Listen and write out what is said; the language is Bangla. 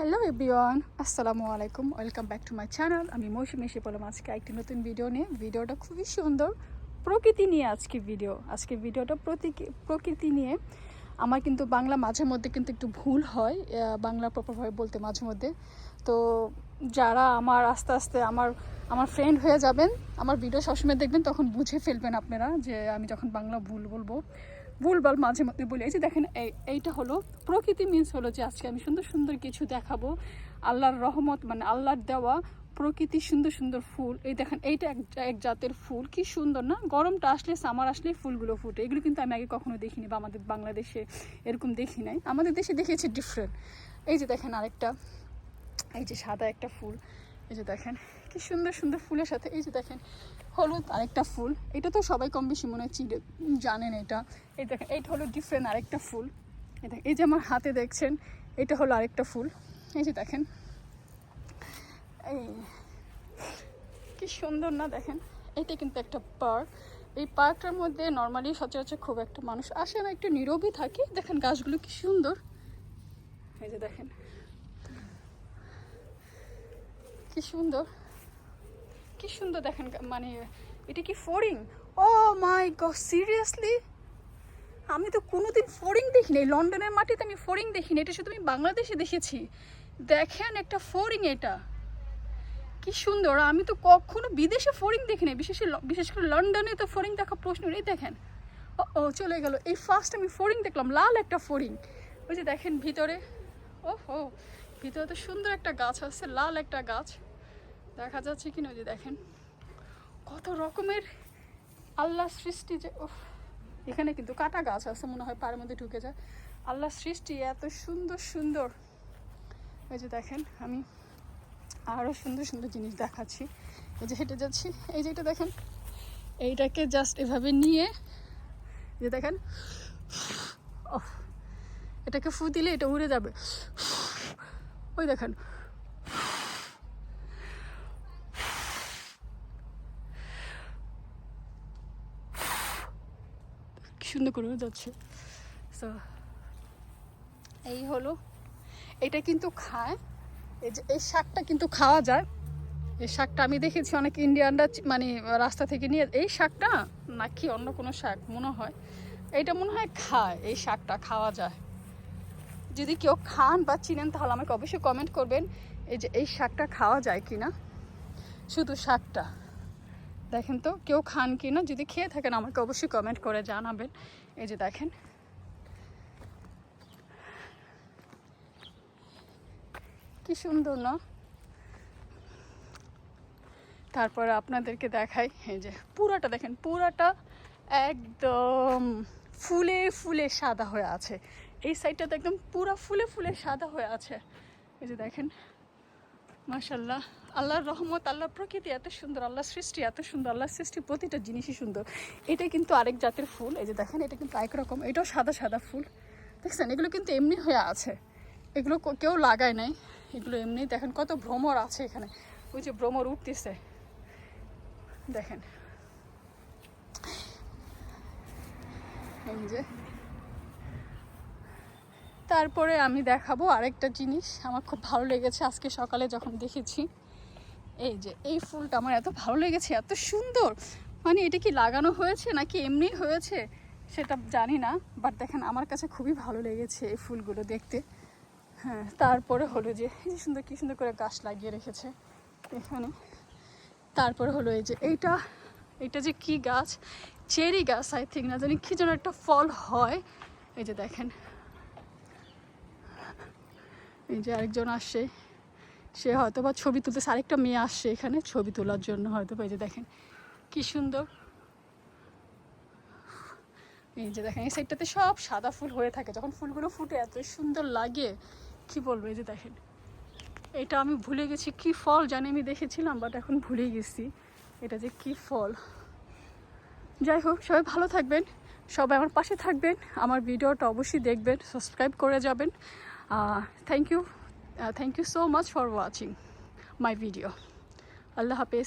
হ্যালো এভরিওয়ান আসসালামু আলাইকুম welcome back to my channel আমি মৌসুমি, এসে বললাম আজকে একটি নতুন ভিডিও নিয়ে। ভিডিওটা খুবই সুন্দর। প্রকৃতি নিয়ে আজকে ভিডিও আজকে ভিডিওটা প্রকৃতি নিয়ে। আমার কিন্তু বাংলা মাঝে মধ্যে কিন্তু একটু ভুল হয় বাংলা প্রপারভাবে বলতে মাঝে মধ্যে। তো যারা আমার আস্তে আস্তে আমার আমার ফ্রেন্ড হয়ে যাবেন, আমার ভিডিও সবসময় দেখবেন, তখন বুঝে ফেলবেন আপনারা যে আমি যখন বাংলা ভুল বলব। ভুলভাল মাঝে মধ্যে বলি এই যে দেখেন, এই, এইটা হলো প্রকৃতি মিন্স হলো যে আজকে আমি সুন্দর সুন্দর কিছু দেখাবো। আল্লাহর রহমত মানে আল্লাহর দেওয়া প্রকৃতি সুন্দর সুন্দর ফুল। এই দেখেন, এইটা এক এক জাতের ফুল। কি সুন্দর না? গরমটা আসলে সামার আসলে ফুলগুলো ফুটে। এগুলো কিন্তু আমি আগে কখনো দেখিনি বা আমাদের বাংলাদেশে এরকম দেখি নাই। আমাদের দেশে দেখেছি ডিফারেন্ট এই যে দেখেন আরেকটা, এই যে সাদা একটা ফুল। এই যে দেখেন, কি সুন্দর সুন্দর ফুলের সাথে, এই যে দেখেন হলুদ, আরেকটা ফুল। এটা তো সবাই কম বেশি মনে হচ্ছে জানেন এটা। এই দেখেন, এইটা হলো ডিফারেন্ট আরেকটা ফুল। এই দেখেন, এই যে আমার হাতে দেখছেন, এটা হলো আরেকটা ফুল। এই যে দেখেন। এই, কি সুন্দর না দেখেন? এটা কিন্তু একটা পার্ক। এই পার্কটার মধ্যে নর্মালি সচরাচর খুব একটা মানুষ আসে না, একটু নীরবই থাকে। দেখেন গাছগুলো কি সুন্দর। এই যে দেখেন। কি সুন্দর। কি সুন্দর দেখেন মানে এটা কি ফোরিং? ও মাই গড, সিরিয়াসলি? আমি তো কোনোদিন ফোরিং দেখিনি, লন্ডনের মাটিতে আমি ফোরিং দেখিনি, এটা শুধু আমি বাংলাদেশে দেখেছি। দেখেন একটা ফোরিং এটা। কি সুন্দর, আমি তো কখনো বিদেশে ফোরিং দেখিনি, বিশেষ বিশেষ করে লন্ডনে তো ফোরিং দেখা প্রশ্ন নেই দেখেন। ও ও, চলে গেল, এই ফার্স্ট আমি ফোরিং দেখলাম, লাল একটা ফোরিং। ওই যে দেখেন ভিতরে ও হো ভিতরে তো সুন্দর একটা গাছ আছে, লাল একটা গাছ। দেখা যাচ্ছে কিনা ওই যে দেখেন। কত রকমের আল্লাহ সৃষ্টি যে, উফ, এখানে কিন্তু কাটা গাছ আছে, মনে হয় পাড়ের মধ্যে ঢুকে যায়। আল্লাহ সৃষ্টি এত সুন্দর সুন্দর। এই যে দেখেন, আমি আরও সুন্দর সুন্দর জিনিস দেখাচ্ছি। এই যে হেঁটে যাচ্ছি, এই যে এটা দেখেন, এইটাকে জাস্ট এভাবে নিয়ে যে দেখেন এটাকে ফু দিলে এটা উড়ে যাবে। ওই দেখেন সুন্দর করে যাচ্ছে। সো এই হলো। এটা কিন্তু খায়। এই যে, এই শাকটা কিন্তু খাওয়া যায়। এই শাকটা আমি দেখেছি অনেক ইন্ডিয়ানরা মানে রাস্তা থেকে নিয়ে, এই শাকটা নাকি অন্য কোনো শাক মনে হয়। এইটা মনে হয় খায়, এই শাকটা খাওয়া যায়। যদি কেউ খান বা চিনেন, তাহলে আমাকে অবশ্যই কমেন্ট করবেন, এই যে, এই শাকটা খাওয়া যায় কি না শুধু শাকটা। দেখেন তো, কেউ খান কি না? যদি খেয়ে থাকেন, আমাকে অবশ্যই কমেন্ট করে জানাবেন। এই যে দেখেন। কি সুন্দর, না? তারপরে আপনাদেরকে দেখাই, এই যে পুরাটা দেখেন, পুরাটা একদম ফুলে ফুলে সাদা হয়ে আছে। এই সাইডটাতে একদম পুরা ফুলে ফুলে সাদা হয়ে আছে। এই যে দেখেন। মাশাল্লাহ আল্লাহর রহমত, আল্লাহর প্রকৃতি এত সুন্দর, আল্লাহর সৃষ্টি এত সুন্দর, আল্লাহর সৃষ্টি প্রতিটা জিনিসই সুন্দর। এটা কিন্তু আরেক জাতের ফুল। এই যে দেখেন, এটা কিন্তু একরকম এটাও সাদা সাদা ফুল। দেখছেন, এগুলো কিন্তু এমনি হয়ে আছে। এগুলো কেউ লাগায় নাই। এগুলো এমনি দেখেন, কত ভ্রমর আছে এখানে। ওই যে ভ্রমর উঠতেছে। দেখেন। এই যে তারপরে আমি দেখাবো আরেকটা জিনিস। আমার খুব ভালো লেগেছে আজকে সকালে যখন দেখেছি। এই যে, এই ফুলটা আমার এত ভালো লেগেছে, এত সুন্দর। মানে এটা কি লাগানো হয়েছে নাকি এমনি হয়েছে সেটা জানি না বাট দেখেন আমার কাছে খুবই ভালো লেগেছে এই ফুলগুলো দেখতে। হ্যাঁ তারপরে হলো যে, এই যে সুন্দর, কি সুন্দর করে গাছ লাগিয়ে রেখেছে এখানে। তারপরে হলো এই যে, এইটা এটা যে কি গাছ? চেরি গাছ আই থিঙ্ক না জানি কি যেন একটা ফল হয়। এই যে দেখেন এই যে আরেকজন আসছে সে হয়তো বা ছবি তুলতেছে, আরেকটা মেয়ে আসছে এখানে ছবি তোলার জন্য হয়তো বা এই যে দেখেন, কি সুন্দর। এই যে দেখেন, এই সাইডটাতে সব সাদা ফুল হয়ে থাকে। যখন ফুলগুলো ফুটে, এত সুন্দর লাগে। কি বলব, এই যে দেখেন। এটা আমি ভুলে গেছি, কি ফল জানি আমি দেখেছিলাম, বাট এখন ভুলে গেছি। এটা যে কি ফল। যাই হোক, সবাই ভালো থাকবেন। সবাই আমার পাশে থাকবেন। আমার ভিডিওটা অবশ্যই দেখবেন, সাবস্ক্রাইব করে যাবেন। uh, thank you. Uh, thank you so much for watching my video. Allah hafiz.